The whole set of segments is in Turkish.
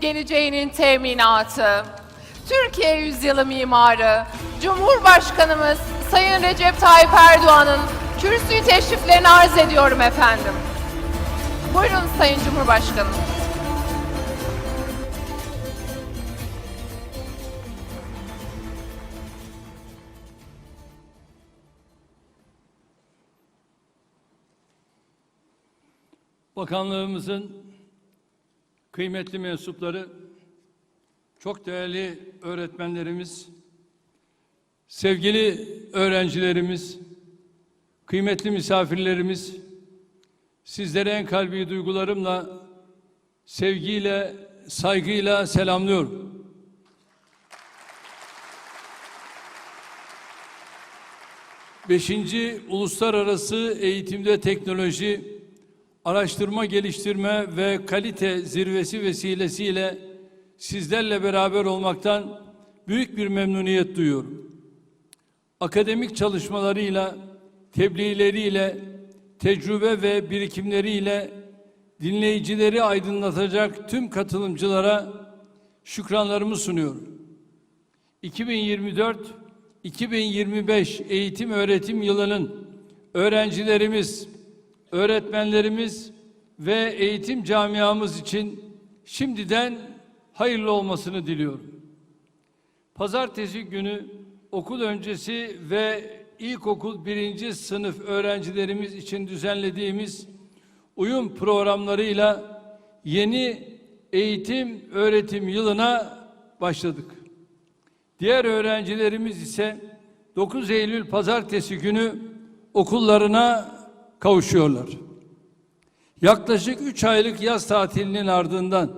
Geleceğinin teminatı, Türkiye yüzyılı mimarı, Cumhurbaşkanımız Sayın Recep Tayyip Erdoğan'ın kürsüyü teşriflerini arz ediyorum efendim. Buyurun Sayın Cumhurbaşkanım. Bakanlığımızın kıymetli mensupları, çok değerli öğretmenlerimiz, sevgili öğrencilerimiz, kıymetli misafirlerimiz, sizlere en kalbi duygularımla, sevgiyle, saygıyla selamlıyorum. Beşinci Uluslararası Eğitimde Teknoloji, Araştırma Geliştirme ve Kalite Zirvesi vesilesiyle sizlerle beraber olmaktan büyük bir memnuniyet duyuyorum. Akademik çalışmalarıyla, tebliğleriyle, tecrübe ve birikimleriyle dinleyicileri aydınlatacak tüm katılımcılara şükranlarımı sunuyorum. 2024-2025 eğitim öğretim yılının öğrencilerimiz, öğretmenlerimiz ve eğitim camiamız için şimdiden hayırlı olmasını diliyorum. Pazartesi günü okul öncesi ve ilkokul birinci sınıf öğrencilerimiz için düzenlediğimiz uyum programlarıyla yeni eğitim öğretim yılına başladık. Diğer öğrencilerimiz ise 9 Eylül pazartesi günü okullarına kavuşuyorlar. Yaklaşık 3 aylık yaz tatilinin ardından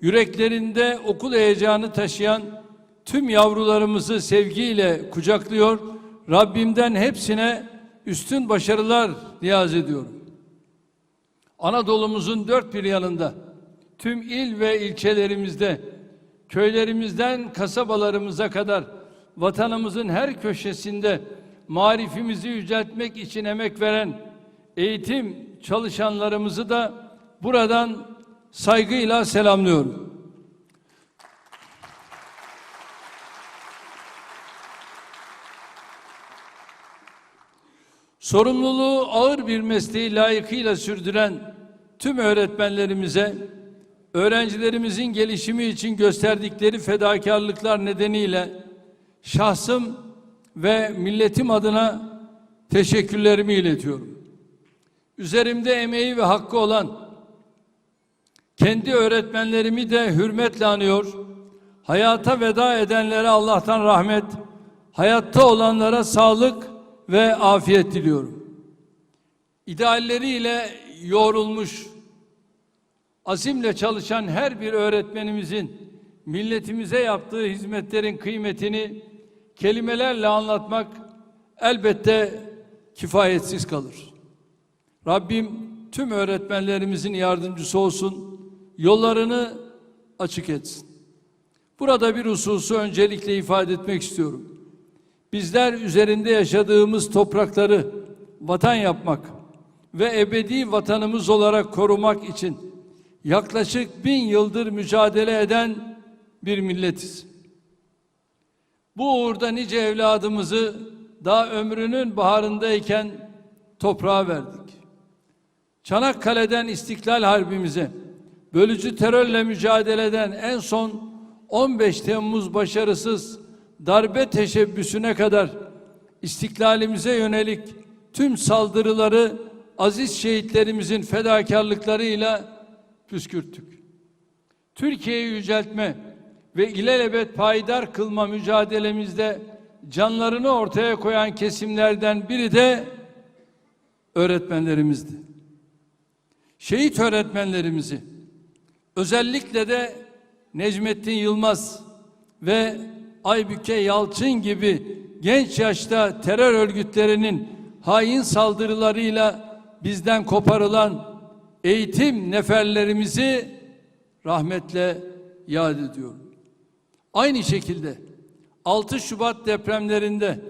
yüreklerinde okul heyecanı taşıyan tüm yavrularımızı sevgiyle kucaklıyor. Rabbimden hepsine üstün başarılar niyaz ediyorum. Anadolu'muzun dört bir yanında, tüm il ve ilçelerimizde, köylerimizden kasabalarımıza kadar vatanımızın her köşesinde marifimizi yüceltmek için emek veren eğitim çalışanlarımızı da buradan saygıyla selamlıyorum. Sorumluluğu ağır bir mesleği layıkıyla sürdüren tüm öğretmenlerimize, öğrencilerimizin gelişimi için gösterdikleri fedakarlıklar nedeniyle şahsım ve milletim adına teşekkürlerimi iletiyorum. Üzerimde emeği ve hakkı olan kendi öğretmenlerimi de hürmetle anıyor. Hayata veda edenlere Allah'tan rahmet, hayatta olanlara sağlık ve afiyet diliyorum. İdealleriyle yoğrulmuş, azimle çalışan her bir öğretmenimizin milletimize yaptığı hizmetlerin kıymetini kelimelerle anlatmak elbette kifayetsiz kalır. Rabbim tüm öğretmenlerimizin yardımcısı olsun, yollarını açık etsin. Burada bir hususu öncelikle ifade etmek istiyorum. Bizler üzerinde yaşadığımız toprakları vatan yapmak ve ebedi vatanımız olarak korumak için yaklaşık bin yıldır mücadele eden bir milletiz. Bu uğurda nice evladımızı daha ömrünün baharındayken toprağa verdik. Çanakkale'den İstiklal Harbimize, bölücü terörle mücadeleden en son 15 Temmuz başarısız darbe teşebbüsüne kadar istiklalimize yönelik tüm saldırıları aziz şehitlerimizin fedakarlıklarıyla püskürttük. Türkiye'yi yüceltme ve ilelebet payidar kılma mücadelemizde canlarını ortaya koyan kesimlerden biri de öğretmenlerimizdi. Şehit öğretmenlerimizi özellikle de Necmettin Yılmaz ve Aybüke Yalçın gibi genç yaşta terör örgütlerinin hain saldırılarıyla bizden koparılan eğitim neferlerimizi rahmetle yad ediyorum. Aynı şekilde 6 Şubat depremlerinde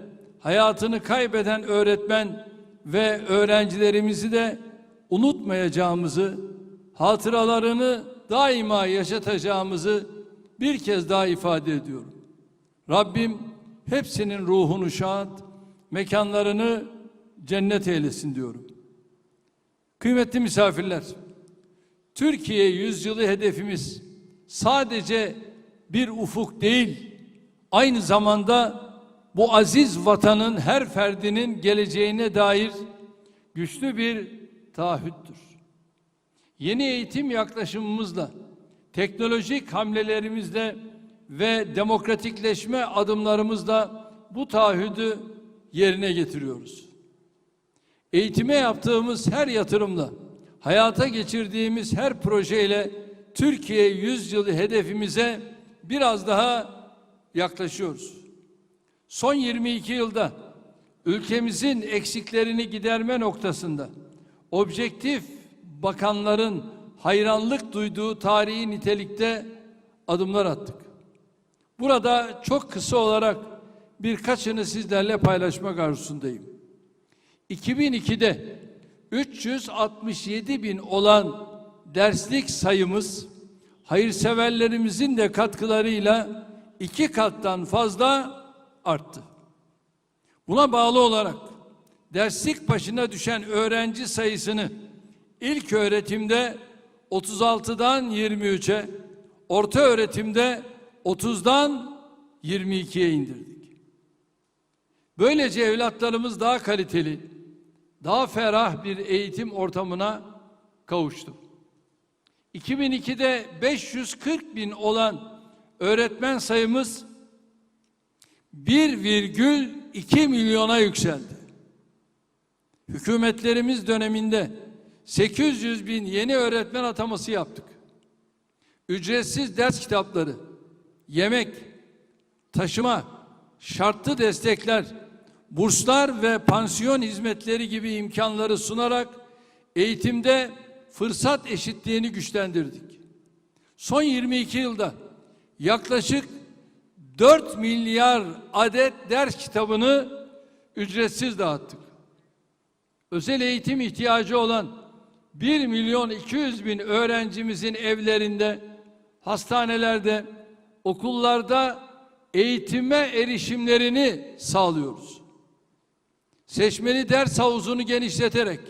hayatını kaybeden öğretmen ve öğrencilerimizi de unutmayacağımızı, hatıralarını daima yaşatacağımızı bir kez daha ifade ediyorum. Rabbim hepsinin ruhunu şad, mekanlarını cennet eylesin diyorum. Kıymetli misafirler, Türkiye yüzyılı hedefimiz sadece bir ufuk değil, aynı zamanda bu aziz vatanın her ferdinin geleceğine dair güçlü bir taahhüttür. Yeni eğitim yaklaşımımızla, teknolojik hamlelerimizle ve demokratikleşme adımlarımızla bu taahhüdü yerine getiriyoruz. Eğitime yaptığımız her yatırımla, hayata geçirdiğimiz her projeyle Türkiye yüzyılı hedefimize biraz daha yaklaşıyoruz. Son 22 yılda ülkemizin eksiklerini giderme noktasında objektif bakanların hayranlık duyduğu tarihi nitelikte adımlar attık. Burada çok kısa olarak birkaçını sizlerle paylaşmak arzusundayım. 2002'de 367 bin olan derslik sayımız hayırseverlerimizin de katkılarıyla iki kattan fazla arttı. Buna bağlı olarak derslik başına düşen öğrenci sayısını ilk öğretimde 36'dan 23'e, orta öğretimde 30'dan 22'ye indirdik. Böylece evlatlarımız daha kaliteli, daha ferah bir eğitim ortamına kavuştu. 2002'de 540 bin olan öğretmen sayımız 1,2 milyona yükseldi. Hükümetlerimiz döneminde 800 bin yeni öğretmen ataması yaptık. Ücretsiz ders kitapları, yemek, taşıma, şartlı destekler, burslar ve pansiyon hizmetleri gibi imkanları sunarak eğitimde fırsat eşitliğini güçlendirdik. Son 22 yılda yaklaşık 4 milyar adet ders kitabını ücretsiz dağıttık. Özel eğitim ihtiyacı olan 1 milyon 200 bin öğrencimizin evlerinde, hastanelerde, okullarda eğitime erişimlerini sağlıyoruz. Seçmeli ders havuzunu genişleterek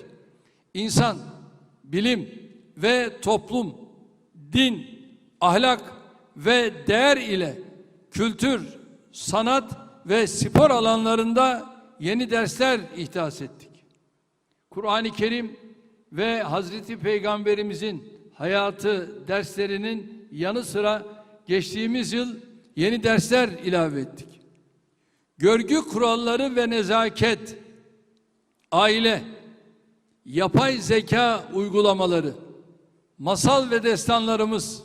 insan, bilim ve toplum, din, ahlak ve değer ile kültür, sanat ve spor alanlarında yeni dersler ihdas ettik. Kur'an-ı Kerim ve Hazreti Peygamberimizin hayatı derslerinin yanı sıra geçtiğimiz yıl yeni dersler ilave ettik. Görgü kuralları ve nezaket, aile, yapay zeka uygulamaları, masal ve destanlarımız,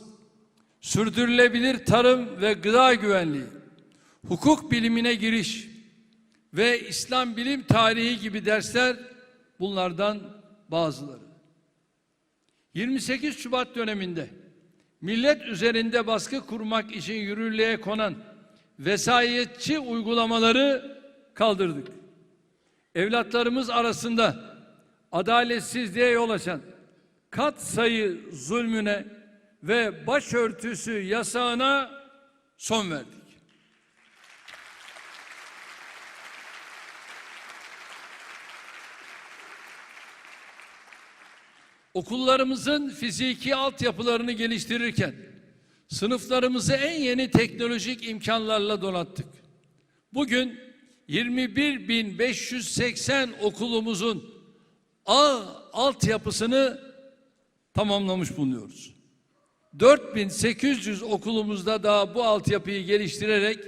sürdürülebilir tarım ve gıda güvenliği, hukuk bilimine giriş ve İslam bilim tarihi gibi dersler bunlardan bazıları. 28 Şubat döneminde millet üzerinde baskı kurmak için yürürlüğe konan vesayetçi uygulamaları kaldırdık. Evlatlarımız arasında adaletsizliğe yol açan kat sayı zulmüne ve başörtüsü yasağına son verdik. Okullarımızın fiziki altyapılarını geliştirirken sınıflarımızı en yeni teknolojik imkanlarla donattık. Bugün 21.580 okulumuzun ağ altyapısını tamamlamış bulunuyoruz. 4800 okulumuzda daha bu altyapıyı geliştirerek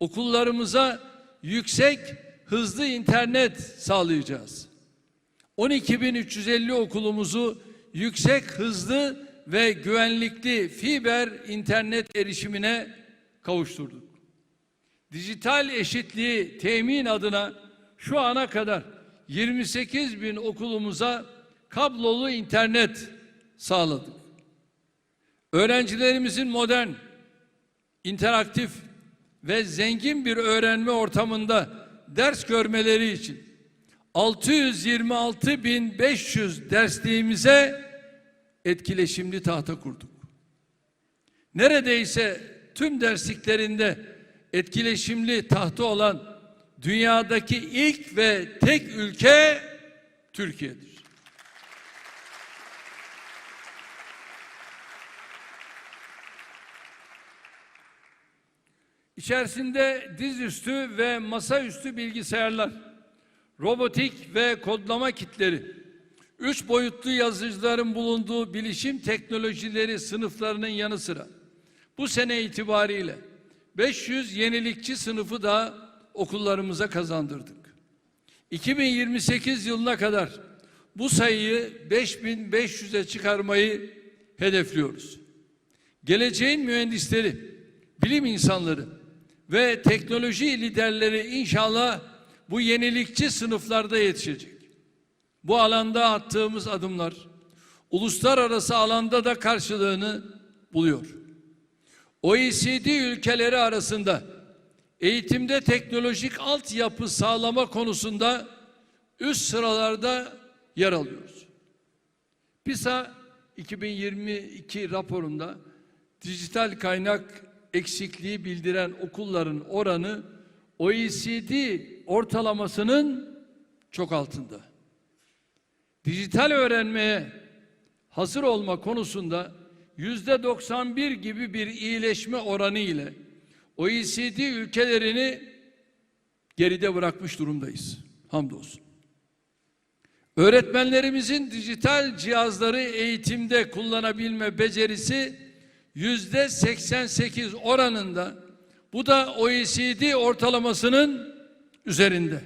okullarımıza yüksek hızlı internet sağlayacağız. 12.350 okulumuzu yüksek hızlı ve güvenlikli fiber internet erişimine kavuşturduk. Dijital eşitliği temin adına şu ana kadar 28 bin okulumuza kablolu internet sağladık. Öğrencilerimizin modern, interaktif ve zengin bir öğrenme ortamında ders görmeleri için 626.500 dersliğimize etkileşimli tahta kurduk. neredeyse tüm dersliklerinde etkileşimli tahtı olan dünyadaki ilk ve tek ülke Türkiye'dir. İçerisinde dizüstü ve masaüstü bilgisayarlar, robotik ve kodlama kitleri, üç boyutlu yazıcıların bulunduğu bilişim teknolojileri sınıflarının yanı sıra bu sene itibariyle 500 yenilikçi sınıfı da okullarımıza kazandırdık. 2028 yılına kadar bu sayıyı 5500'e çıkarmayı hedefliyoruz. Geleceğin mühendisleri, bilim insanları ve teknoloji liderleri inşallah bu yenilikçi sınıflarda yetişecek. Bu alanda attığımız adımlar uluslararası alanda da karşılığını buluyor. OECD ülkeleri arasında eğitimde teknolojik altyapı sağlama konusunda üst sıralarda yer alıyoruz. PISA 2022 raporunda dijital kaynak eksikliği bildiren okulların oranı OECD ortalamasının çok altında. Dijital öğrenmeye hazır olma konusunda yüzde 91 gibi bir iyileşme oranı ile OECD ülkelerini geride bırakmış durumdayız. Hamdolsun. Öğretmenlerimizin dijital cihazları eğitimde kullanabilme becerisi yüzde 88 oranında. Bu da OECD ortalamasının üzerinde.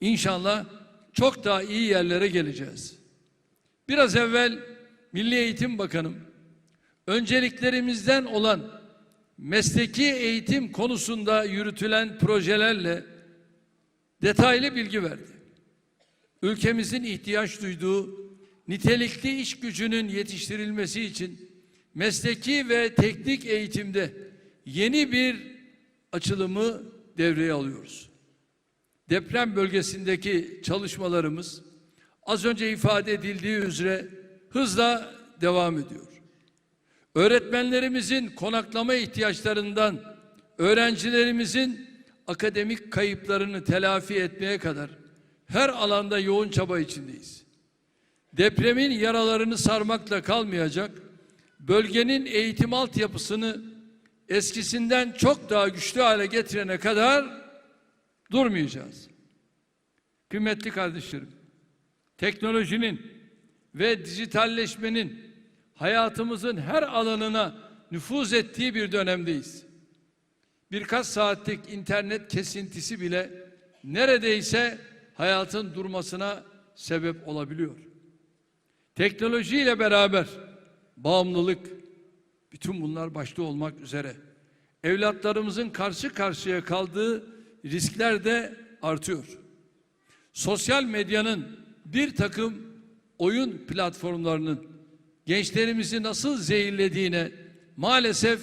İnşallah çok daha iyi yerlere geleceğiz. Biraz evvel Milli Eğitim Bakanım önceliklerimizden olan mesleki eğitim konusunda yürütülen projelerle detaylı bilgi verdi. Ülkemizin ihtiyaç duyduğu nitelikli iş gücünün yetiştirilmesi için mesleki ve teknik eğitimde yeni bir açılımı devreye alıyoruz. Deprem bölgesindeki çalışmalarımız az önce ifade edildiği üzere hızla devam ediyor. Öğretmenlerimizin konaklama ihtiyaçlarından öğrencilerimizin akademik kayıplarını telafi etmeye kadar her alanda yoğun çaba içindeyiz. Depremin yaralarını sarmakla kalmayacak, bölgenin eğitim altyapısını eskisinden çok daha güçlü hale getirene kadar durmayacağız. Kıymetli kardeşlerim, teknolojinin ve dijitalleşmenin hayatımızın her alanına nüfuz ettiği bir dönemdeyiz. Birkaç saatlik internet kesintisi bile neredeyse hayatın durmasına sebep olabiliyor. Teknolojiyle beraber bağımlılık, bütün bunlar başta olmak üzere evlatlarımızın karşı karşıya kaldığı riskler de artıyor. Sosyal medyanın bir takım oyun platformlarının gençlerimizi nasıl zehirlediğine maalesef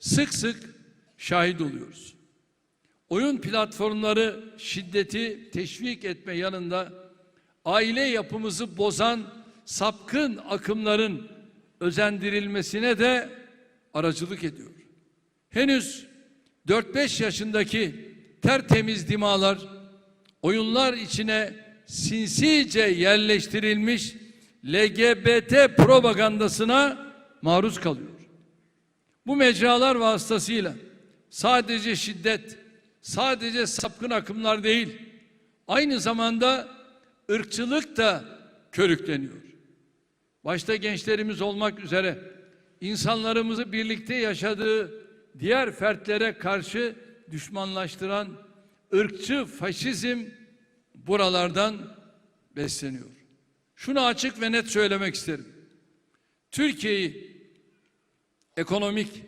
sık sık şahit oluyoruz. Oyun platformları şiddeti teşvik etme yanında aile yapımızı bozan sapkın akımların özendirilmesine de aracılık ediyor. Henüz 4-5 yaşındaki tertemiz dimalar oyunlar içine sinsice yerleştirilmiş LGBT propagandasına maruz kalıyor. Bu mecralar vasıtasıyla sadece şiddet, sadece sapkın akımlar değil, aynı zamanda ırkçılık da körükleniyor. Başta gençlerimiz olmak üzere insanlarımızı birlikte yaşadığı diğer fertlere karşı düşmanlaştıran ırkçı faşizm buralardan besleniyor. Şunu açık ve net söylemek isterim. Türkiye'yi ekonomik,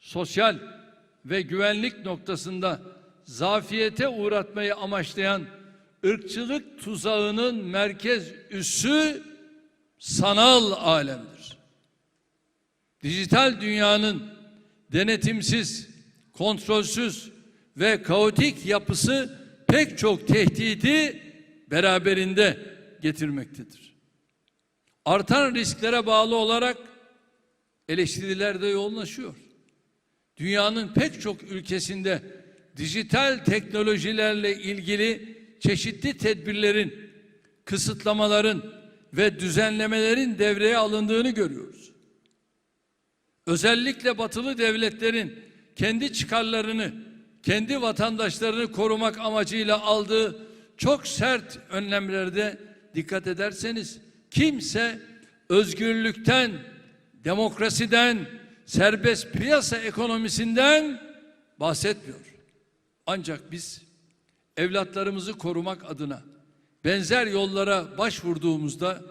sosyal ve güvenlik noktasında zafiyete uğratmayı amaçlayan ırkçılık tuzağının merkez üssü sanal alemdir. Dijital dünyanın denetimsiz, kontrolsüz ve kaotik yapısı pek çok tehdidi beraberinde getirmektedir. Artan risklere bağlı olarak eleştiriler de yoğunlaşıyor. Dünyanın pek çok ülkesinde dijital teknolojilerle ilgili çeşitli tedbirlerin, kısıtlamaların ve düzenlemelerin devreye alındığını görüyoruz. Özellikle batılı devletlerin kendi çıkarlarını, kendi vatandaşlarını korumak amacıyla aldığı çok sert önlemlerde dikkat ederseniz kimse özgürlükten, demokrasiden, serbest piyasa ekonomisinden bahsetmiyor. Ancak biz evlatlarımızı korumak adına benzer yollara başvurduğumuzda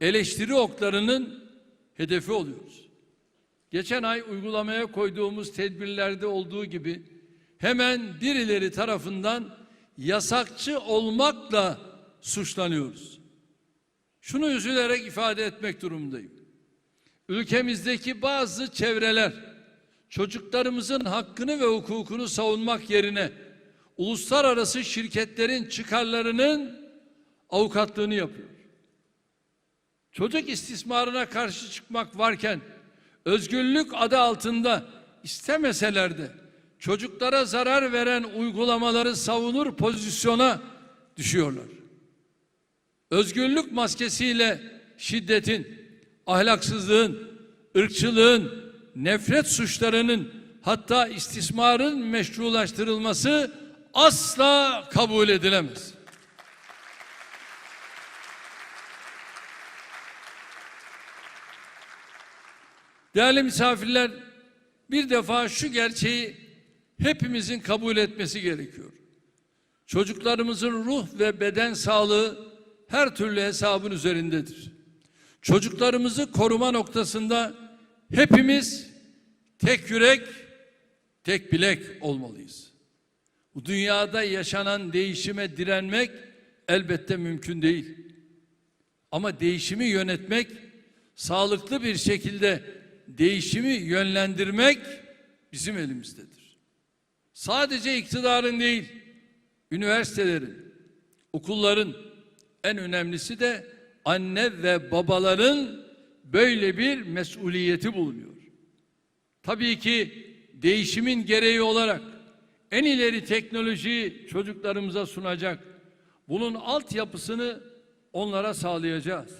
eleştiri oklarının hedefi oluyoruz. Geçen ay uygulamaya koyduğumuz tedbirlerde olduğu gibi hemen birileri tarafından yasakçı olmakla suçlanıyoruz. Şunu üzülerek ifade etmek durumundayım. Ülkemizdeki bazı çevreler çocuklarımızın hakkını ve hukukunu savunmak yerine uluslararası şirketlerin çıkarlarının avukatlığını yapıyor. Çocuk istismarına karşı çıkmak varken özgürlük adı altında istemeseler de çocuklara zarar veren uygulamaları savunur pozisyona düşüyorlar. Özgürlük maskesiyle şiddetin, ahlaksızlığın, ırkçılığın, nefret suçlarının hatta istismarın meşrulaştırılması asla kabul edilemez. Değerli misafirler, bir defa şu gerçeği hepimizin kabul etmesi gerekiyor. Çocuklarımızın ruh ve beden sağlığı her türlü hesabın üzerindedir. Çocuklarımızı koruma noktasında hepimiz tek yürek, tek bilek olmalıyız. Bu dünyada yaşanan değişime direnmek elbette mümkün değil. Ama değişimi yönetmek, sağlıklı bir şekilde değişimi yönlendirmek bizim elimizdedir. Sadece iktidarın değil, üniversitelerin, okulların en önemlisi de anne ve babaların böyle bir mesuliyeti bulunuyor. Tabii ki değişimin gereği olarak en ileri teknolojiyi çocuklarımıza sunacak. Bunun altyapısını onlara sağlayacağız.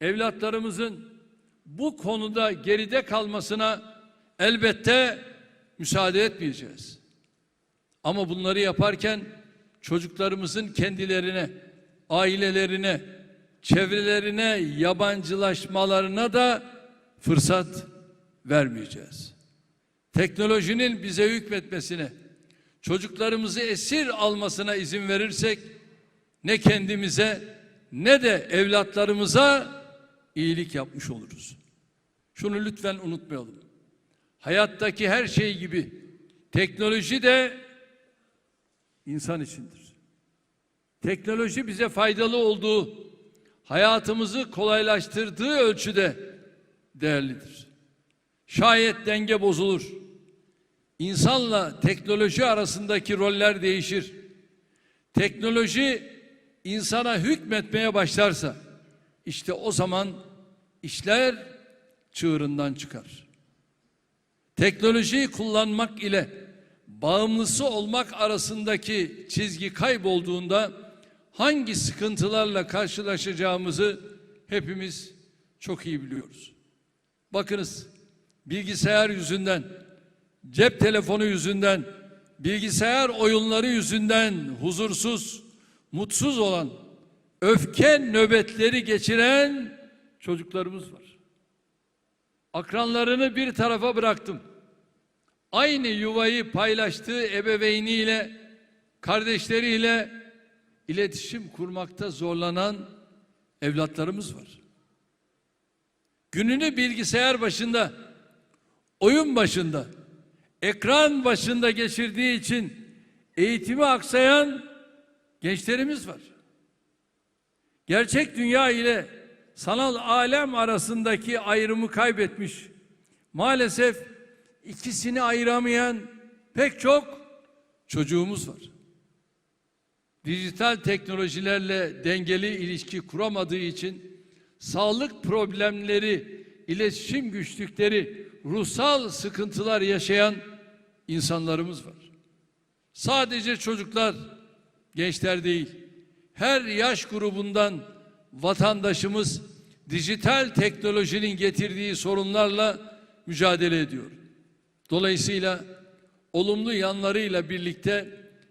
Evlatlarımızın bu konuda geride kalmasına elbette müsaade etmeyeceğiz. Ama bunları yaparken çocuklarımızın kendilerine, ailelerine, çevrelerine yabancılaşmalarına da fırsat vermeyeceğiz. Teknolojinin bize hükmetmesine, çocuklarımızı esir almasına izin verirsek ne kendimize ne de evlatlarımıza iyilik yapmış oluruz. Şunu lütfen unutmayalım. Hayattaki her şey gibi teknoloji de insan içindir. Teknoloji bize faydalı olduğu, hayatımızı kolaylaştırdığı ölçüde değerlidir. Şayet denge bozulur, insanla teknoloji arasındaki roller değişir. Teknoloji insana hükmetmeye başlarsa, işte o zaman işler çığırından çıkar. Teknolojiyi kullanmak ile bağımlısı olmak arasındaki çizgi kaybolduğunda hangi sıkıntılarla karşılaşacağımızı hepimiz çok iyi biliyoruz. Bakınız bilgisayar yüzünden, cep telefonu yüzünden, bilgisayar oyunları yüzünden huzursuz, mutsuz olan, öfke nöbetleri geçiren çocuklarımız var. Akranlarını bir tarafa bıraktım. Aynı yuvayı paylaştığı ebeveyniyle, kardeşleriyle iletişim kurmakta zorlanan evlatlarımız var. Gününü bilgisayar başında, oyun başında, ekran başında geçirdiği için eğitimi aksayan gençlerimiz var. Gerçek dünya ile sanal alem arasındaki ayrımı kaybetmiş. Maalesef ikisini ayıramayan pek çok çocuğumuz var. Dijital teknolojilerle dengeli ilişki kuramadığı için sağlık problemleri iletişim güçlükleri, ruhsal sıkıntılar yaşayan insanlarımız var. Sadece çocuklar, gençler değil, her yaş grubundan vatandaşımız dijital teknolojinin getirdiği sorunlarla mücadele ediyor. Dolayısıyla olumlu yanlarıyla birlikte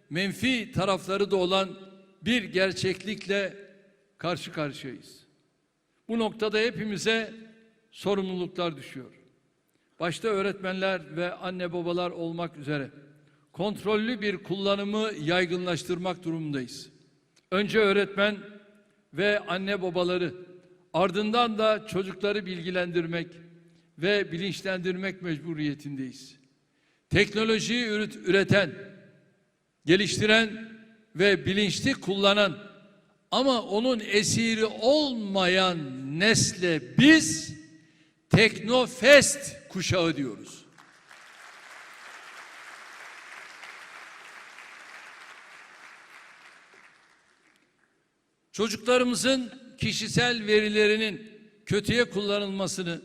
menfi tarafları da olan bir gerçeklikle karşı karşıyayız. Bu noktada hepimize sorumluluklar düşüyor. Başta öğretmenler ve anne babalar olmak üzere kontrollü bir kullanımı yaygınlaştırmak durumundayız. Önce öğretmen ve anne babaları ardından da çocukları bilgilendirmek ve bilinçlendirmek mecburiyetindeyiz. Teknolojiyi üret- üreten, geliştiren ve bilinçli kullanan ama onun esiri olmayan nesle biz teknofest kuşağı diyoruz. Çocuklarımızın kişisel verilerinin kötüye kullanılmasını,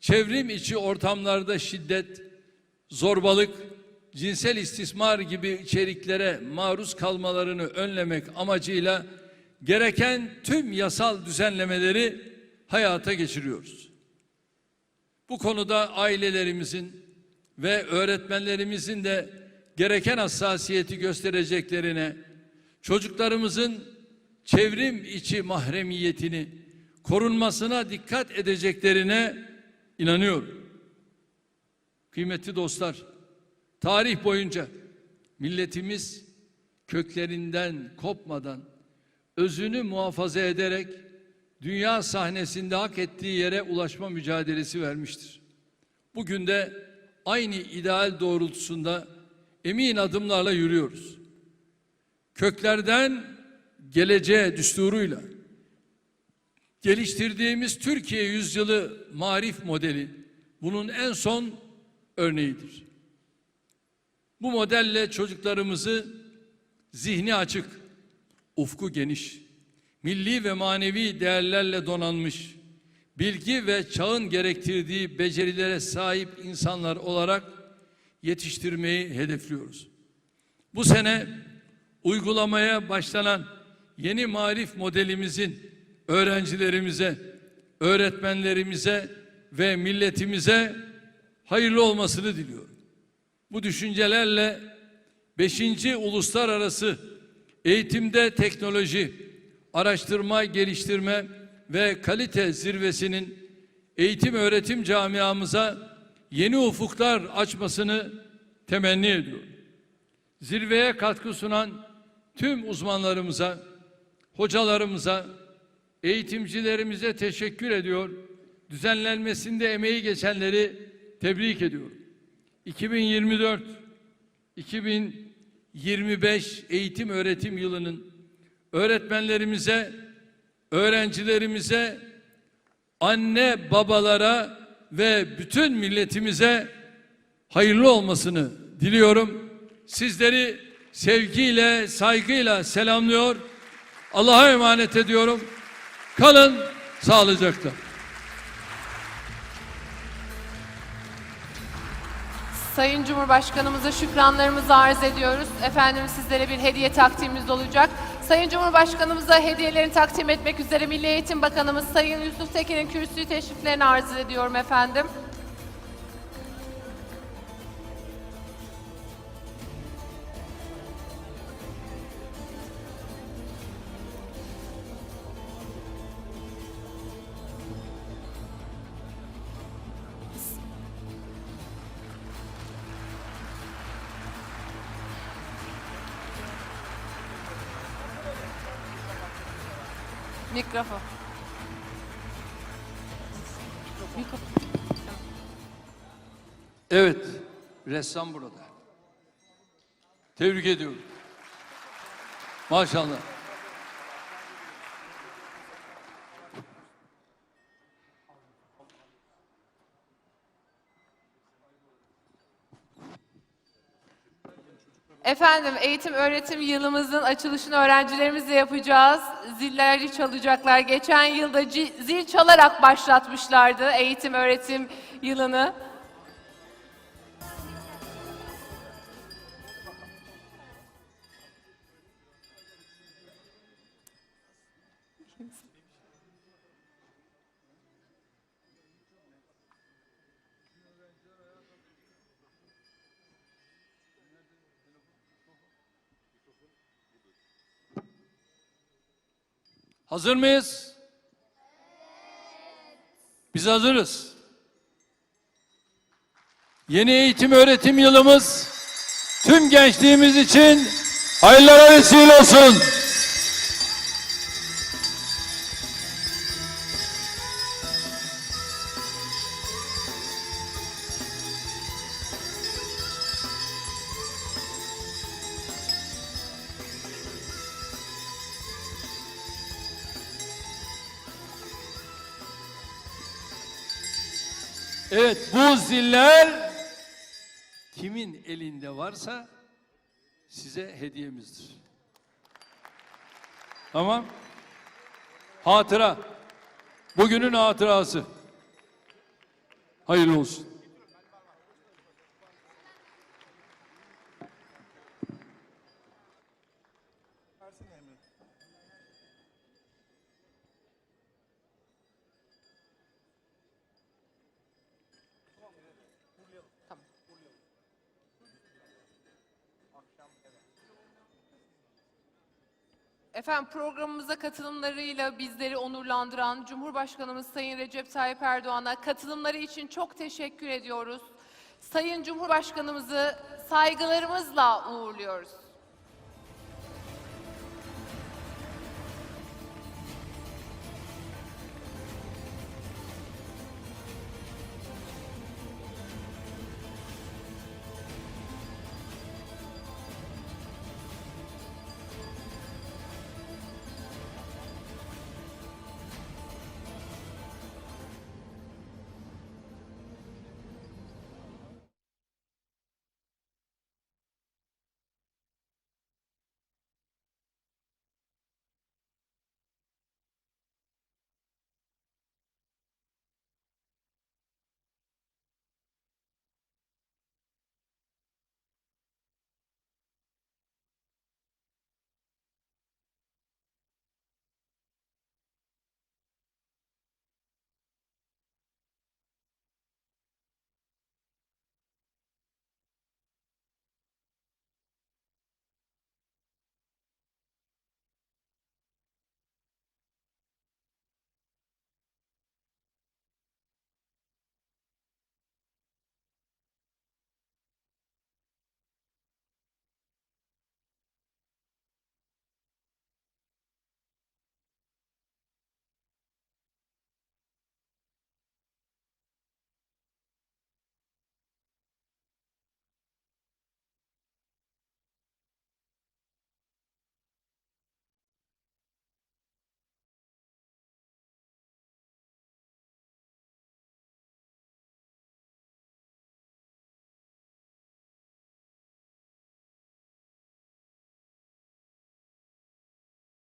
çevrim içi ortamlarda şiddet, zorbalık, cinsel istismar gibi içeriklere maruz kalmalarını önlemek amacıyla gereken tüm yasal düzenlemeleri hayata geçiriyoruz. Bu konuda ailelerimizin ve öğretmenlerimizin de gereken hassasiyeti göstereceklerine, çocuklarımızın çevrim içi mahremiyetini korunmasına dikkat edeceklerine inanıyorum. Kıymetli dostlar, tarih boyunca milletimiz köklerinden kopmadan özünü muhafaza ederek dünya sahnesinde hak ettiği yere ulaşma mücadelesi vermiştir. Bugün de aynı ideal doğrultusunda emin adımlarla yürüyoruz. Köklerden geleceğe düsturuyla geliştirdiğimiz Türkiye yüzyılı marif modeli bunun en son örneğidir. Bu modelle çocuklarımızı zihni açık, ufku geniş, milli ve manevi değerlerle donanmış, bilgi ve çağın gerektirdiği becerilere sahip insanlar olarak yetiştirmeyi hedefliyoruz. Bu sene uygulamaya başlanan yeni marif modelimizin öğrencilerimize, öğretmenlerimize ve milletimize hayırlı olmasını diliyorum. Bu düşüncelerle 5. Uluslararası Eğitimde Teknoloji, Araştırma, Geliştirme ve Kalite Zirvesi'nin eğitim öğretim camiamıza yeni ufuklar açmasını temenni ediyorum. Zirveye katkı sunan tüm uzmanlarımıza, hocalarımıza, eğitimcilerimize teşekkür ediyor. Düzenlenmesinde emeği geçenleri tebrik ediyorum. 2024 2025 eğitim öğretim yılının öğretmenlerimize, öğrencilerimize, anne babalara ve bütün milletimize hayırlı olmasını diliyorum. Sizleri sevgiyle, saygıyla selamlıyor. Allah'a emanet ediyorum. Kalın sağlıcakla. Sayın Cumhurbaşkanımıza şükranlarımızı arz ediyoruz. Efendim sizlere bir hediye takdimimiz olacak. Sayın Cumhurbaşkanımıza hediyelerini takdim etmek üzere Milli Eğitim Bakanımız Sayın Yusuf Tekin'in kürsü teşriflerini arz ediyorum efendim. Mikrofon. Evet, ressam burada. Tebrik ediyorum. Maşallah. Efendim eğitim öğretim yılımızın açılışını öğrencilerimizle yapacağız. Zilleri çalacaklar. Geçen yılda zil çalarak başlatmışlardı eğitim öğretim yılını. Hazır mıyız? Biz hazırız. Yeni eğitim öğretim yılımız tüm gençliğimiz için hayırlara vesile olsun. Evet bu ziller kimin elinde varsa size hediyemizdir. Tamam. Hatıra. Bugünün hatırası. Hayırlı olsun. Efendim programımıza katılımlarıyla bizleri onurlandıran Cumhurbaşkanımız Sayın Recep Tayyip Erdoğan'a katılımları için çok teşekkür ediyoruz. Sayın Cumhurbaşkanımızı saygılarımızla uğurluyoruz.